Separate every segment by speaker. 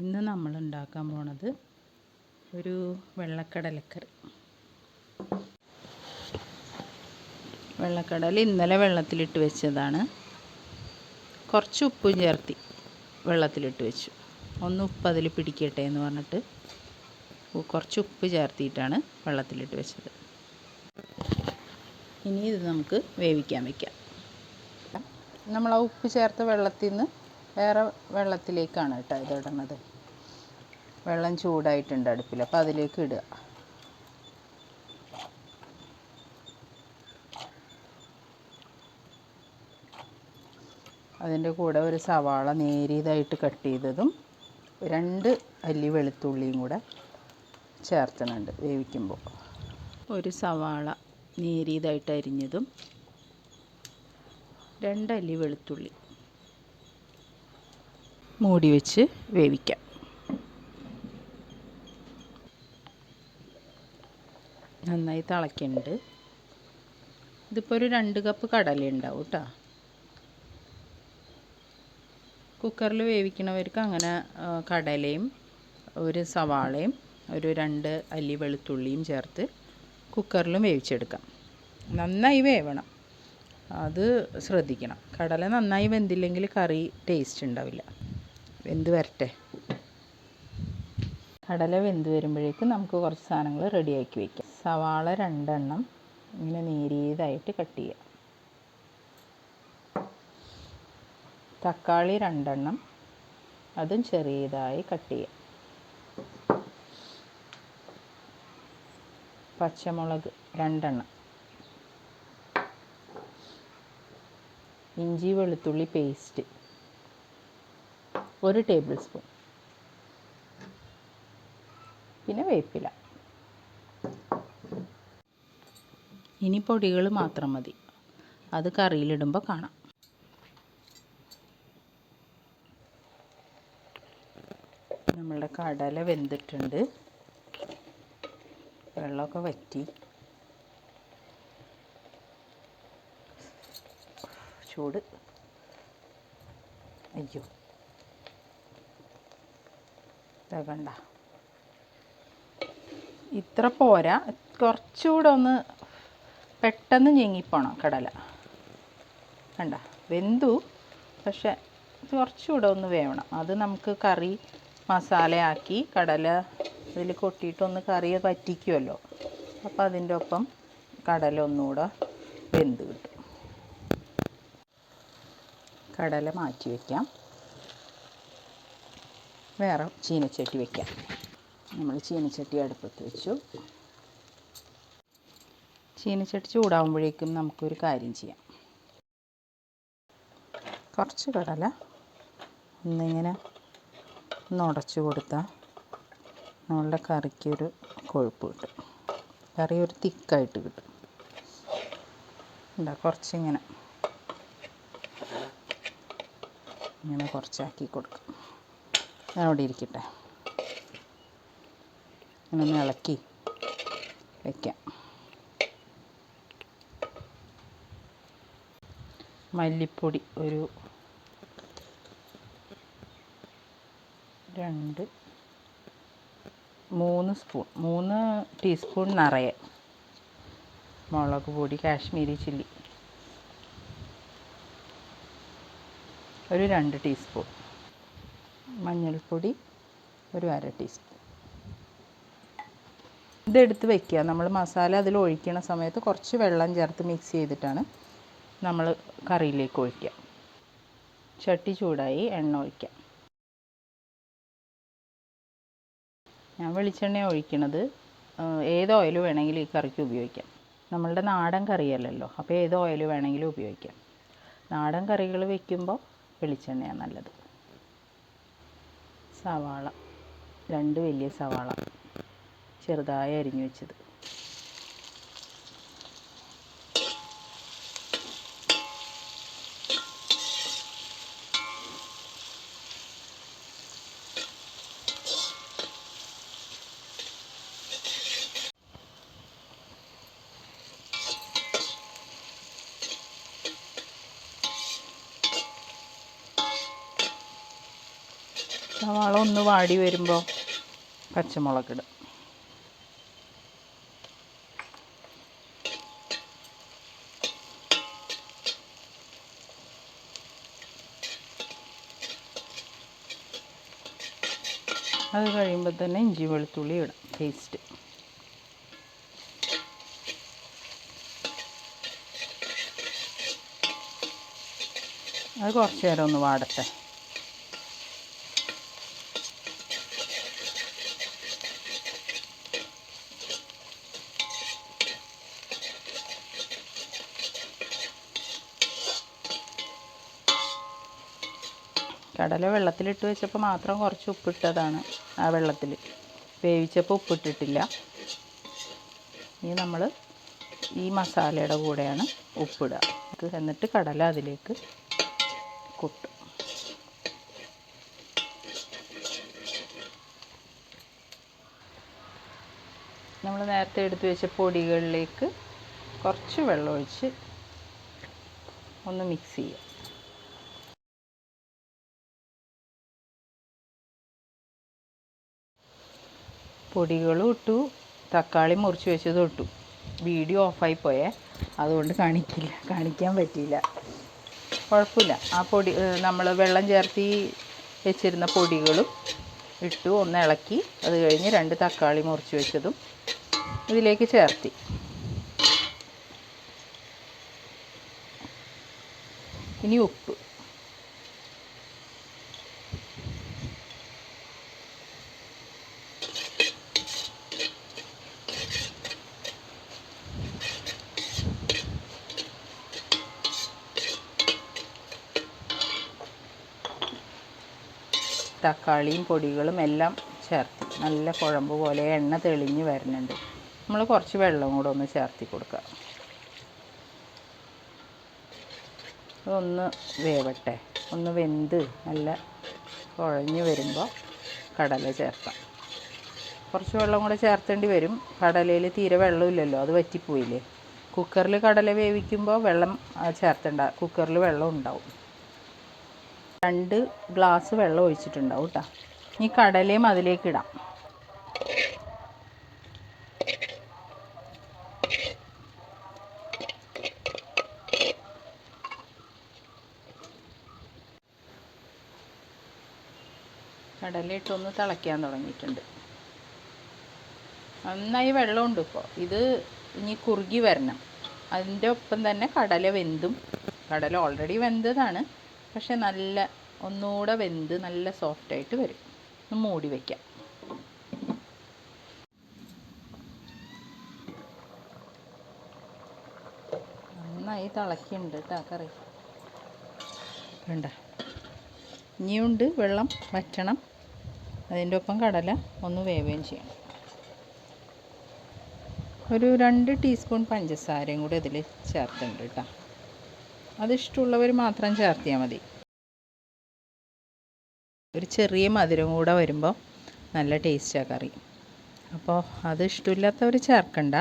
Speaker 1: ഇന്ന് നമ്മൾ ഉണ്ടാക്കാൻ പോണത് ഒരു വെള്ളക്കടലക്കറി. വെള്ളക്കടല ഇന്നലെ വെള്ളത്തിലിട്ട് വെച്ചതാണ്. കുറച്ച് ഉപ്പും ചേർത്തി വെള്ളത്തിലിട്ട് വെച്ചു. ഒന്ന് ഉപ്പ് അതിൽ പിടിക്കട്ടെ എന്ന് പറഞ്ഞിട്ട് കുറച്ച് ഉപ്പ് ചേർത്തിയിട്ടാണ് വെള്ളത്തിലിട്ട് വെച്ചത്. ഇനി ഇത് നമുക്ക് വേവിക്കാൻ വെക്കാം. നമ്മൾ ആ ഉപ്പ് ചേർത്ത വെള്ളത്തിൽ നിന്ന് വേറെ വെള്ളത്തിലേക്കാണ് കേട്ടോ ഇത് ഇടുന്നത് വെള്ളം ചൂടായിട്ടുണ്ട് അടുപ്പിൽ. അപ്പോൾ അതിലേക്ക് ഇടുക. അതിന്റെ കൂടെ ഒരു സവാള നേരിയതായിട്ട് കട്ട് ചെയ്തതും രണ്ട് അല്ലി വെളുത്തുള്ളിയും കൂടെ ചേർത്തുന്നുണ്ട് വേവിക്കുമ്പോൾ. ഒരു സവാള നേരിയതായിട്ട് അരിഞ്ഞതും രണ്ടല്ലി വെളുത്തുള്ളി. മൂടി വെച്ച് വേവിക്കാം. നന്നായി തിളയ്ക്കുന്നുണ്ട്. ഇതിപ്പോൾ ഒരു രണ്ട് കപ്പ് കടല ഉണ്ടാവും കേട്ടോ കുക്കറിൽ വേവിക്കണവർക്ക് അങ്ങനെ കടലയും ഒരു സവാളയും ഒരു രണ്ട് അല്ലി വെളുത്തുള്ളിയും ചേർത്ത് കുക്കറിലും വേവിച്ചെടുക്കാം. നന്നായി വേവണം. അത് ശ്രദ്ധിക്കണം. കടല നന്നായി വെന്തില്ലെങ്കിൽ കറി ടേസ്റ്റ് ഉണ്ടാവില്ല. വെന്ത് വരട്ടെ. കടല വെന്ത് വരുമ്പോഴേക്കും നമുക്ക് കുറച്ച് സാധനങ്ങൾ റെഡിയാക്കി വയ്ക്കാം സവാള രണ്ടെണ്ണം ഇങ്ങനെ നേരിയതായിട്ട് കട്ട് ചെയ്യാം. തക്കാളി രണ്ടെണ്ണം അതും ചെറിയതായി കട്ട് ചെയ്യാം. പച്ചമുളക് രണ്ടെണ്ണം. ഇഞ്ചി വെളുത്തുള്ളി പേസ്റ്റ്. ഒരു ടേബിൾ സ്പൂൺ. പിന്നെ വേപ്പില. ഇനി പൊടികൾ മാത്രം മതി. അത് കറിയിലിടുമ്പോൾ കാണാം. നമ്മളുടെ കടല വെന്തിട്ടുണ്ട്. വെള്ളമൊക്കെ വറ്റി. ചൂട്. അയ്യോ. കണ്ട. ഇത്ര പോരാ. കുറച്ചുകൂടെ ഒന്ന് പെട്ടെന്ന് ഞെങ്ങിപ്പോണം കടല. കണ്ട? വെന്തു. പക്ഷെ കുറച്ചുകൂടെ ഒന്ന് വേവണം. അത് നമുക്ക് കറി മസാലയാക്കി കടല ഇതിൽ കൊട്ടിയിട്ടൊന്ന് കറി പറ്റിക്കുമല്ലോ അപ്പോൾ അതിന്റെ ഒപ്പം കടല ഒന്നുകൂടെ വെന്ത് കിട്ടും. കടല മാറ്റി വയ്ക്കാം വേറെ ചീനച്ചട്ടി വയ്ക്കാം നമ്മൾ ചീനച്ചട്ടി അടുപ്പത്ത് വെച്ചു. ചീനച്ചട്ടി ചൂടാകുമ്പോഴേക്കും നമുക്കൊരു കാര്യം ചെയ്യാം. കുറച്ച് കടല ഒന്നിങ്ങനെ ഒന്ന് ഉടച്ചു കൊടുത്താൽ നമ്മളുടെ കറിക്കൊരു കൊഴുപ്പ് കിട്ടും. കറി ഒരു തിക്കായിട്ട് കിട്ടും. എന്താ കുറച്ചിങ്ങനെ. ഇങ്ങനെ കുറച്ചാക്കി കൊടുക്കും. അവിടെ ഇരിക്കട്ടെ. ഞാനൊന്ന് ഇളക്കി വയ്ക്കാം മല്ലിപ്പൊടി ഒരു രണ്ട് മൂന്ന് സ്പൂൺ മൂന്ന് ടീസ്പൂൺ നിറയെ മുളക് പൊടി കാശ്മീരി ചില്ലി. ഒരു രണ്ട് ടീസ്പൂൺ. മഞ്ഞൾപ്പൊടി ഒരു അര ടീസ്പൂൺ ഇതെടുത്ത് വെക്കുക. നമ്മൾ മസാല അതിൽ ഒഴിക്കണ സമയത്ത് കുറച്ച് വെള്ളം ചേർത്ത് മിക്സ് ചെയ്തിട്ടാണ് നമ്മൾ കറിയിലേക്ക് ഒഴിക്കുക. ചട്ടി ചൂടായി എണ്ണ ഒഴിക്കാം ഞാൻ വെളിച്ചെണ്ണ ഒഴിക്കണത്. ഏത് ഓയിൽ വേണമെങ്കിലും ഈ കറിക്ക് ഉപയോഗിക്കാം. നമ്മളുടെ നാടൻ കറിയല്ലല്ലോ. അപ്പോൾ ഏത് ഓയിൽ വേണമെങ്കിലും ഉപയോഗിക്കാം. നാടൻ കറികൾ വയ്ക്കുമ്പോൾ വെളിച്ചെണ്ണയാണ് നല്ലത്. സവാള. രണ്ട് വലിയ സവാള. ചെറുതായി അരിഞ്ഞു വെച്ചത്. സവാള ഒന്ന് വാടി വരുമ്പോൾ പച്ചമുളക് ഇടും അത് കഴിയുമ്പോൾ തന്നെ ഇഞ്ചി വെളുത്തുള്ളി ഇടാം പേസ്റ്റ് അത് കുറച്ച് നേരം ഒന്ന് വാടട്ടെ. കടല വെള്ളത്തിലിട്ട് വെച്ചപ്പോൾ മാത്രം കുറച്ച് ഉപ്പിട്ടതാണ് ആ വെള്ളത്തിൽ. വേവിച്ചപ്പോൾ ഉപ്പിട്ടിട്ടില്ല. ഇനി നമ്മൾ ഈ മസാലയുടെ കൂടെയാണ് ഉപ്പിടുക. എന്നിട്ട് കടല അതിലേക്ക് കൊട്ടും. നമ്മൾ നേരത്തെ എടുത്ത് വെച്ച പൊടികളിലേക്ക് കുറച്ച് വെള്ളം ഒഴിച്ച് ഒന്ന് മിക്സ് ചെയ്യുക. പൊടികളും ഇട്ടു തക്കാളി മുറിച്ച് വെച്ചതും ഇട്ടു. വീഡിയോ ഓഫായി പോയേ. അതുകൊണ്ട് കാണിക്കില്ല. കാണിക്കാൻ പറ്റിയില്ല. കുഴപ്പമില്ല. ആ പൊടി നമ്മൾ വെള്ളം ചേർത്തി വെച്ചിരുന്ന പൊടികളും ഇട്ടു ഒന്ന് ഇളക്കി. അത് കഴിഞ്ഞ് രണ്ട് തക്കാളി മുറിച്ച് വെച്ചതും ഇതിലേക്ക് ചേർത്തി. ഇനി ഉപ്പ്. തക്കാളിയും പൊടികളും എല്ലാം ചേർത്ത് നല്ല കുഴമ്പ് പോലെ എണ്ണ തെളിഞ്ഞ് വരുന്നുണ്ട്. നമ്മൾ കുറച്ച് വെള്ളം കൂടെ ഒന്ന് ചേർത്തി കൊടുക്കുക. അതൊന്ന് വേവട്ടെ. ഒന്ന് വെന്ത് നല്ല കുഴഞ്ഞ് വരുമ്പോൾ കടല ചേർക്കാം. കുറച്ച് വെള്ളം കൂടെ ചേർത്തേണ്ടി വരും. കടലയിൽ തീരെ വെള്ളമില്ലല്ലോ അത് വറ്റിപ്പോയില്ലേ? കുക്കറിൽ കടല വേവിക്കുമ്പോൾ വെള്ളം ചേർത്തേണ്ട കുക്കറിൽ വെള്ളം ഉണ്ടാവും. രണ്ട് ഗ്ലാസ് വെള്ളം ഒഴിച്ചിട്ടുണ്ടാവും കേട്ടോ ഈ കടലയും അതിലേക്ക് ഇടാം. കടലയിട്ടൊന്ന് തിളയ്ക്കാൻ തുടങ്ങിയിട്ടുണ്ട്. നന്നായി വെള്ളമുണ്ട് ഇപ്പോൾ ഇത് ഇനി കുറുകി വരണം. അതിന്റെ ഒപ്പം തന്നെ കടല വെന്തും. കടല ഓൾറെഡി വെന്തതാണ്. പക്ഷെ നല്ല ഒന്നുകൂടെ വെന്ത് നല്ല സോഫ്റ്റായിട്ട് വരും. ഒന്ന് മൂടി വയ്ക്കാം നന്നായി തിളക്കുന്നുണ്ട് കേട്ടോ കറി. വേണ്ട ഇനിയുണ്ട് വെള്ളം വറ്റണം. അതിന്റെ ഒപ്പം കടല ഒന്ന് വേവുകയും ചെയ്യണം. ഒരു രണ്ട് ടീസ്പൂൺ പഞ്ചസാരയും കൂടി ഇതിൽ ചേർത്തിട്ടുണ്ട് കേട്ടോ അത് ഇഷ്ടമുള്ളവർ മാത്രം ചേർത്തിയാൽ മതി. ഒരു ചെറിയ മധുരം കൂടെ വരുമ്പോൾ നല്ല ടേസ്റ്റാണ് കറി. അപ്പോൾ അത് ഇഷ്ടമില്ലാത്തവർ ചേർക്കണ്ട.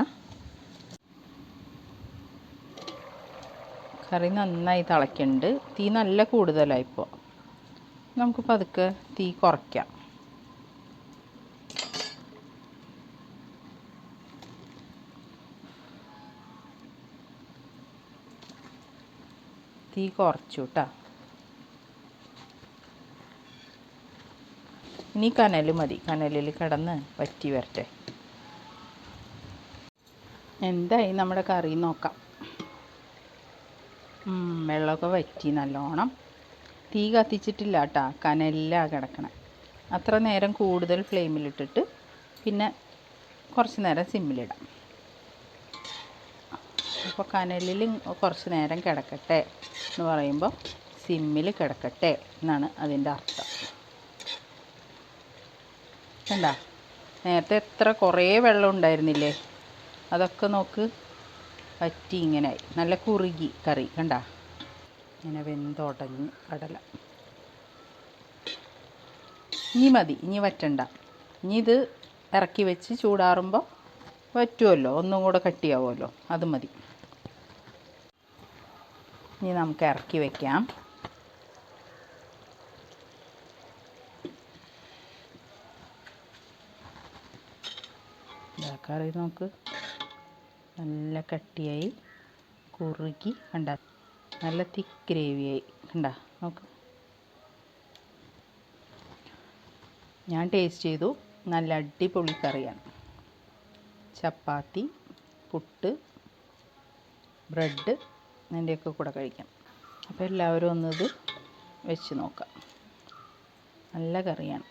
Speaker 1: കറി നന്നായി തിളയ്ക്കുന്നുണ്ട് തീ നല്ല കൂടുതലാണ് ഇപ്പോൾ നമുക്ക് പതുക്കെ തീ കുറയ്ക്കാം. തീ കുറച്ചു കേട്ടോ ഇനി കനൽ മതി. കനലിൽ കിടന്ന് വറ്റി വരട്ടെ. എന്തായി നമ്മുടെ കറി നോക്കാം. വെള്ളമൊക്കെ വറ്റി നല്ലോണം. തീ കത്തിച്ചിട്ടില്ല കേട്ടോ കനലിലാണ് കിടക്കണേ. അത്ര നേരം കൂടുതൽ ഫ്ലെയിമിലിട്ടിട്ട് പിന്നെ കുറച്ച് നേരം സിമ്മിലിടാം. അപ്പോൾ കനലിൽ കുറച്ച് നേരം കിടക്കട്ടെ. എന്ന് പറയുമ്പോൾ സിമ്മിൽ കിടക്കട്ടെ എന്നാണ് അതിന്റെ അർത്ഥം. കണ്ട? നേരത്തെ എത്ര കുറേ വെള്ളം ഉണ്ടായിരുന്നില്ലേ? അതൊക്കെ നോക്ക്. പറ്റി ഇങ്ങനെയായി നല്ല കുറുകി കറി. കണ്ട? ഇങ്ങനെ വെന്തുടഞ്ഞ് കടല. ഇനി മതി. ഇനി വറ്റണ്ട. ഇനി ഇത് ഇറക്കി വെച്ച് ചൂടാറുമ്പോൾ വറ്റുമല്ലോ ഒന്നും കൂടെ കട്ടിയാവുമല്ലോ. അത് മതി. ഇനി നമുക്ക് ഇറക്കി വയ്ക്കാം കറി നമുക്ക് നല്ല കട്ടിയായി കുറുക്കി കണ്ട. നല്ല തിക്ക് ഗ്രേവിയായി കണ്ട നോക്ക്. ഞാൻ ടേസ്റ്റ് ചെയ്തു. നല്ല അടിപൊളി കറിയാണ്. ചപ്പാത്തി പുട്ട് ബ്രെഡ് അതിന്റെയൊക്കെ കൂടെ കഴിക്കാം. അപ്പോൾ എല്ലാവരും ഒന്നത് വെച്ച് നോക്കാം. നല്ല കറിയാണ്.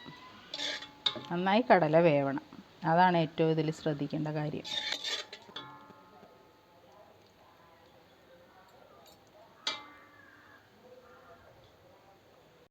Speaker 1: നന്നായി കടല വേവണം. അതാണ് ഏറ്റവും ഇതിൽ ശ്രദ്ധിക്കേണ്ട കാര്യം.